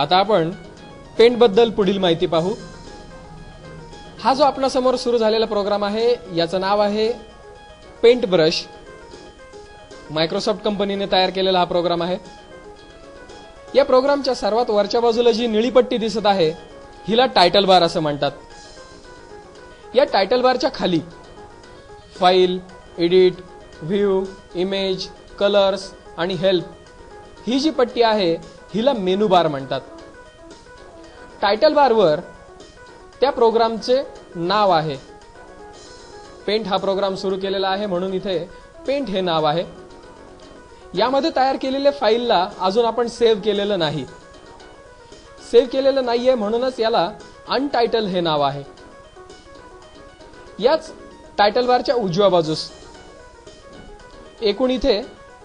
आता आपण पेंटबद्दल पुढील माहिती पाहू. हा जो आपणासमोर सुरू झालेला प्रोग्राम आहे याचं नाव आहे पेंट ब्रश मायक्रोसॉफ्ट कंपनीने तयार केलेला हा प्रोग्राम आहे. या प्रोग्रामच्या सर्वात वरच्या बाजूला जी निळी पट्टी दिसत आहे हिला टायटल बार असं म्हणतात. या टायटल बारच्या खाली file edit view image colours आणि हेल्प ही जी पट्टी आहे हिला मेनू बार म्हणतात. टायटल बारवर त्या प्रोग्रामचे नाव आहे. पेंट हा प्रोग्राम सुरू केलेला आहे म्हणून इथे पेंट हे नाव आहे. यामध्ये तयार केलेल्या फाईलला अजून आपण सेव्ह केलेलं नाही. सेव्ह केलेलं नाहीये म्हणूनच याला अनटायटल हे नाव आहे. याच टायटल बारच्या उजव्या बाजूस एकूण इथे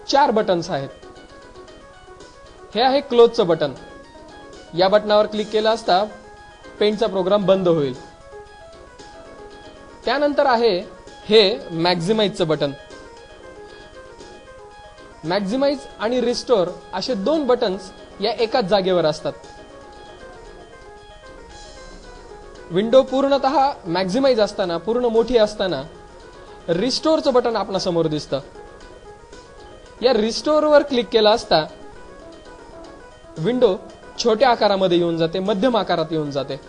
चार बटन्स आहेत. हे आहे क्लोजचं बटन या बटनावर क्लिक केलं असता पेंटचा प्रोग्राम बंद होईल. त्यानंतर आहे हे मॅक्झिमाइजचं बटन मॅक्झिमाइज आणि रिस्टोर असे दोन बटन्स या एकाच जागेवर असतात. विंडो पूर्णतः मॅक्झिमाइज असताना पूर्ण मोठी असताना रिस्टोरचं बटन आपणासमोर दिसतं. या रिस्टोरवर क्लिक केला असता विंडो छोट्या आकारामध्ये येऊन जाते मध्यम आकारात येऊन जाते.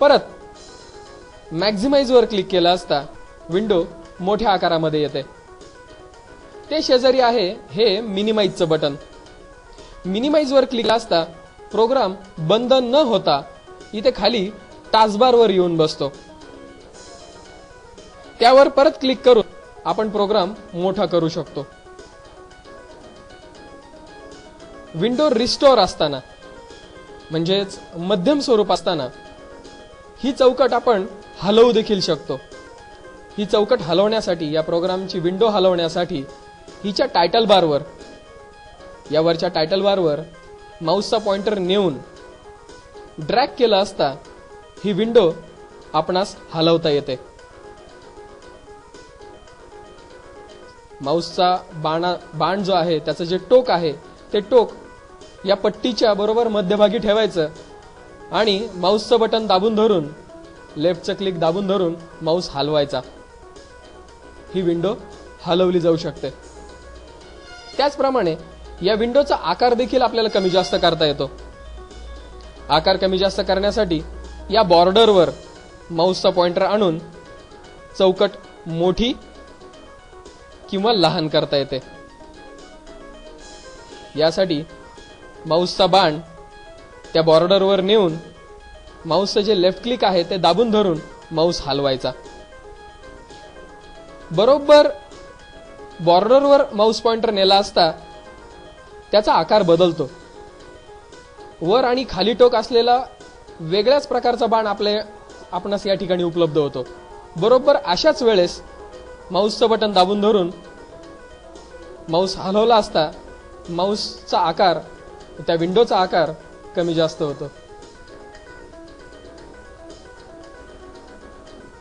परत मॅक्झिमाइजवर क्लिक केला असता विंडो मोठ्या आकारामध्ये येते. ते शेजारी आहे हे मिनिमाइजचं बटन मिनिमाइजवर क्लिक असता प्रोग्राम बंद न होता इथे खाली टास्कबारवर येऊन बसतो. त्यावर परत क्लिक करून आपण प्रोग्राम मोठा करू शकतो. विंडो रिस्टोर असताना म्हणजेच मध्यम स्वरूप असताना ही चौकट आपण हलवू देखील शकतो. ही चौकट हलवण्यासाठी या प्रोग्रामची विंडो हलवण्यासाठी हिच्या टायटल बारवर यावरच्या टायटल बारवर माऊसचा पॉइंटर नेऊन ड्रॅग केला असता ही विंडो आपणास हलवता येते. माऊसचा बाणा बाण जो आहे त्याचं जे टोक आहे ते टोक या पट्टीच्या बरोबर मध्यभागी ठेवायचं आणि माऊसचं बटन दाबून धरून लेफ्टचं क्लिक दाबून धरून माऊस हलवायचा. ही विंडो हलवली जाऊ शकते. त्याचप्रमाणे या विंडोचा आकार देखील आपल्याला कमी जास्त करता येतो. आकार कमी जास्त करण्यासाठी या बॉर्डरवर माऊसचा पॉइंटर आणून चौकट मोठी किंवा लहान करता येते. यासाठी माऊसचा बाण त्या बॉर्डरवर नेऊन माऊसचं जे लेफ्ट क्लिक आहे ते दाबून धरून माऊस हलवायचा. बरोबर बॉर्डरवर माऊस पॉइंटर नेला असता त्याचा आकार बदलतो. वर आणि खाली टोक असलेला वेगळ्याच प्रकारचा बाण आपले आपणास या ठिकाणी उपलब्ध होतो. बरोबर अशाच वेळेस माऊसचं बटन दाबून धरून माऊस हलवला असता माऊसचा आकार त्या विंडोचा आकार कमी जास्त होतो.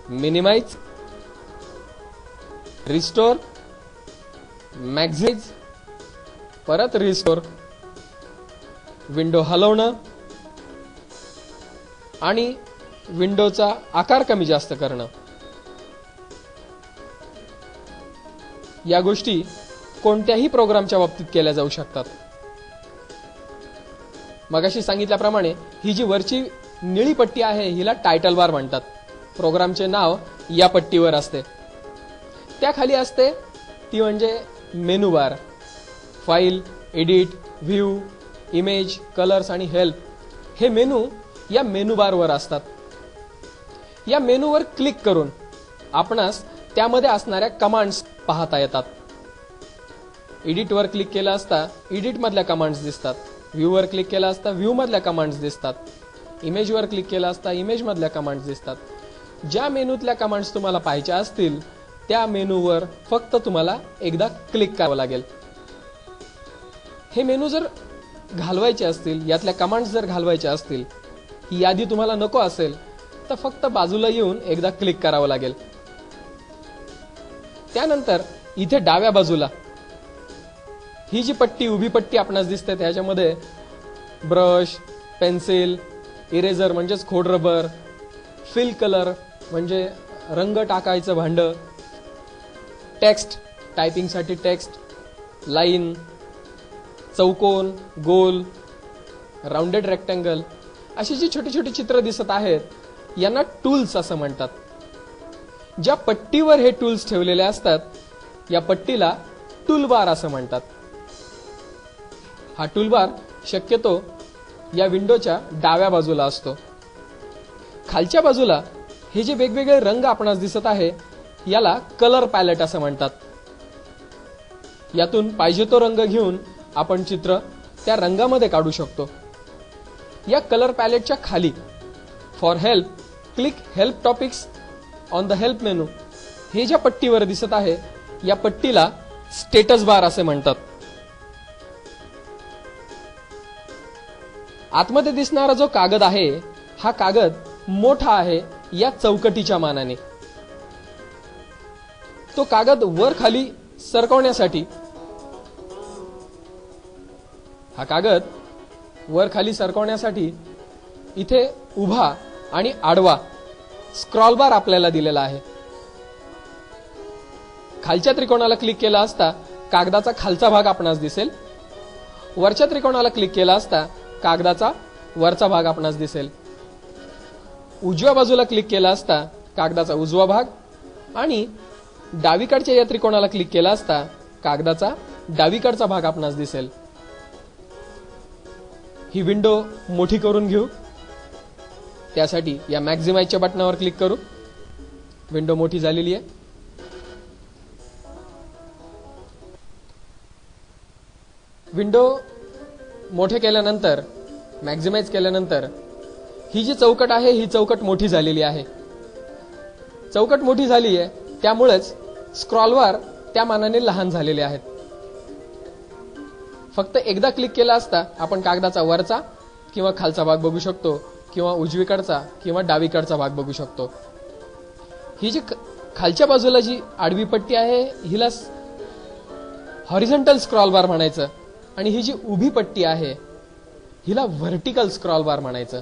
मिनिमाइज रिस्टोर मॅक्झिज परत रिस्टोर विंडो हलवणं आणि विंडोचा आकार कमी जास्त करणं. या गोष्टी कोणत्याही प्रोग्रामच्या बाबतीत केल्या जाऊ शकतात. मगाशी सांगितल्याप्रमाणे ही जी वरची निळी पट्टी आहे हिला टायटल बार म्हणतात. प्रोग्रामचे नाव या पट्टीवर असते. त्याखाली असते ती म्हणजे menu bar file edit view image colours आणि हेल्प हे मेनू या मेनू बारवर असतात. या मेनूवर क्लिक करून आपणास त्यामध्ये असणाऱ्या कमांड्स पाहता येतात. एडिटवर क्लिक केलं असता एडिटमधल्या कमांड्स दिसतात. व्ह्यूवर क्लिक केला असता व्ह्यूमधल्या कमांड्स दिसतात. इमेजवर क्लिक केला असता इमेज मधल्या कमांड्स दिसतात. ज्या मेनूतल्या कमांड्स तुम्हाला पाहिजे असतील त्या मेनूवर फक्त तुम्हाला एकदा क्लिक करावं लागेल. हे मेनू जर घालवायचे असतील यातल्या कमांड्स जर घालवायच्या असतील ही यादी तुम्हाला नको असेल तर फक्त बाजूला येऊन एकदा क्लिक करावं लागेल. त्यानंतर इथे डाव्या बाजूला ही जी पट्टी उभी पट्टी आपणास दिसते ह्याच्यामध्ये ब्रश पेन्सिल इरेझर म्हणजेच खोड रबर फिल कलर म्हणजे रंग टाकायचं भांडं टेक्स्ट टायपिंगसाठी टेक्स्ट लाईन चौकोन गोल राऊंडेड रेक्टँगल अशी जी छोटी छोटी चित्र दिसत आहेत यांना टूल्स असं म्हणतात. ज्या पट्टीवर हे टूल्स ठेवलेले असतात या पट्टीला टूलबार असं म्हणतात. हा टूलबार शक्यतो या विंडोच्या डाव्या बाजूला असतो. खालच्या बाजूला हे जे वेगवेगळे रंग आपणास दिसत आहे याला कलर पॅलेट असं म्हणतात. यातून पाहिजे तो रंग घेऊन आपण चित्र त्या रंगामध्ये काढू शकतो. या कलर पॅलेटच्या खाली for help click help topics on the help menu हे ज्या पट्टीवर दिसत आहे या पट्टीला स्टेटस बार असे म्हणतात. आतमध्ये दिसणारा जो कागद आहे हा कागद मोठा आहे या चौकटीच्या मानाने. तो कागद वर खाली सरकवण्यासाठी हा कागद वर खाली सरकवण्यासाठी इथे उभा आणि आडवा स्क्रॉल बार आपल्याला दिलेला आहे. खालच्या त्रिकोणाला क्लिक केला असता कागदाचा खालचा भाग आपणास दिसेल. वरच्या त्रिकोणाला क्लिक केला असता कागदाचा वरचा भाग आपणास दिसेल. उजव्या बाजूला क्लिक केला असता कागदाचा उजवा भाग आणि डावीकडच्या या त्रिकोणाला क्लिक केला असता कागदाचा डावीकडचा भाग आपणास दिसेल. ही विंडो मोठी करून घेऊ. त्यासाठी या मॅक्झिमाइजच्या बटनावर क्लिक करू. विंडो मोठी झालेली आहे. विंडो मोठे केल्यानंतर मॅक्झिमाइज केल्यानंतर ही जी चौकट आहे ही चौकट मोठी झालेली आहे. चौकट मोठी झाली आहे त्यामुळेच स्क्रॉलवर त्या मानाने लहान झालेले आहेत. फक्त एकदा क्लिक केला असता आपण कागदाचा वरचा किंवा खालचा भाग बघू शकतो किंवा उजवीकडचा किंवा डावीकडचा भाग बघू शकतो. ही जी खालच्या बाजूला जी आडवी पट्टी आहे हिला हॉरिझॉन्टल स्क्रॉल बार म्हणायचं. आणि ही जी उभी पट्टी आहे हिला व्हर्टिकल स्क्रॉल बार म्हणायचं.